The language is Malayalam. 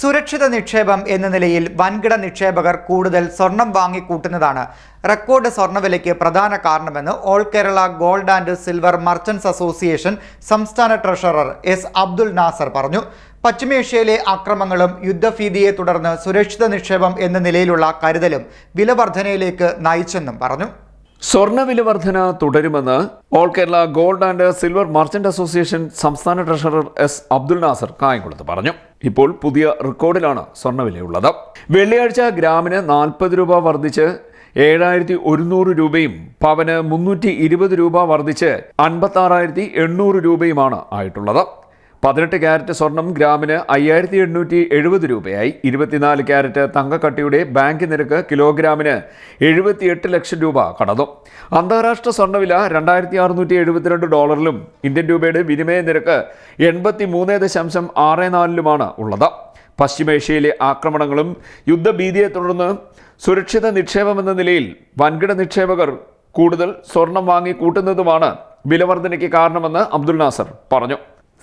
സുരക്ഷിത നിക്ഷേപം എന്ന നിലയിൽ വൻകിട നിക്ഷേപകർ കൂടുതൽ സ്വർണം വാങ്ങിക്കൂട്ടുന്നതാണ്. റെക്കോർഡ് സ്വർണവിലയ്ക്ക് പ്രധാന കാരണമെന്ന് all Kerala gold and silver merchants association സംസ്ഥാന ട്രഷറർ എസ് അബ്ദുൽ നാസർ പറഞ്ഞു. പശ്ചിമേഷ്യയിലെ അക്രമങ്ങളും യുദ്ധഭീതിയെ തുടർന്ന് സുരക്ഷിത നിക്ഷേപം എന്ന നിലയിലുള്ള കരുതലും വിലവർദ്ധനയിലേക്ക് നയിച്ചെന്നും പറഞ്ഞു. സ്വർണവില വർധന തുടരുമെന്ന് all Kerala gold and silver merchant association സംസ്ഥാന ട്രഷറർ എസ് അബ്ദുൽ നാസർ കായംകുളത്ത് പറഞ്ഞു. ഇപ്പോൾ പുതിയ റെക്കോർഡിലാണ് സ്വർണവിലയുള്ളത് വെള്ളിയാഴ്ച ഗ്രാമിന് നാൽപ്പത് രൂപ വർദ്ധിച്ച് ഏഴായിരത്തി ഒരുന്നൂറ് രൂപയും പവന് മുന്നൂറ്റി ഇരുപത് രൂപ വർദ്ധിച്ച് അൻപത്തി ആറായിരത്തി എണ്ണൂറ് രൂപയുമാണ് ആയിട്ടുള്ളത്. പതിനെട്ട് ക്യാരറ്റ് സ്വർണം ഗ്രാമിന് അയ്യായിരത്തി എണ്ണൂറ്റി എഴുപത് രൂപയായി. ഇരുപത്തിനാല് ക്യാരറ്റ് തങ്കക്കട്ടിയുടെ ബാങ്ക് നിരക്ക് കിലോഗ്രാമിന് എഴുപത്തിയെട്ട് ലക്ഷം രൂപ കടന്നു. അന്താരാഷ്ട്ര സ്വർണവില രണ്ടായിരത്തി അറുന്നൂറ്റി എഴുപത്തിരണ്ട് ഡോളറിലും ഇന്ത്യൻ രൂപയുടെ വിനിമയ നിരക്ക് എൺപത്തി മൂന്ന് ദശാംശം ആറ് നാലിലുമാണ് ഉള്ളത്. പശ്ചിമേഷ്യയിലെ ആക്രമണങ്ങളും യുദ്ധഭീതിയെ തുടർന്ന് സുരക്ഷിത നിക്ഷേപമെന്ന നിലയിൽ വൻകിട നിക്ഷേപകർ കൂടുതൽ സ്വർണം വാങ്ങി കൂട്ടുന്നതുമാണ് വിലവർദ്ധനയ്ക്ക് കാരണമെന്ന് അബ്ദുൽ നാസർ പറഞ്ഞു.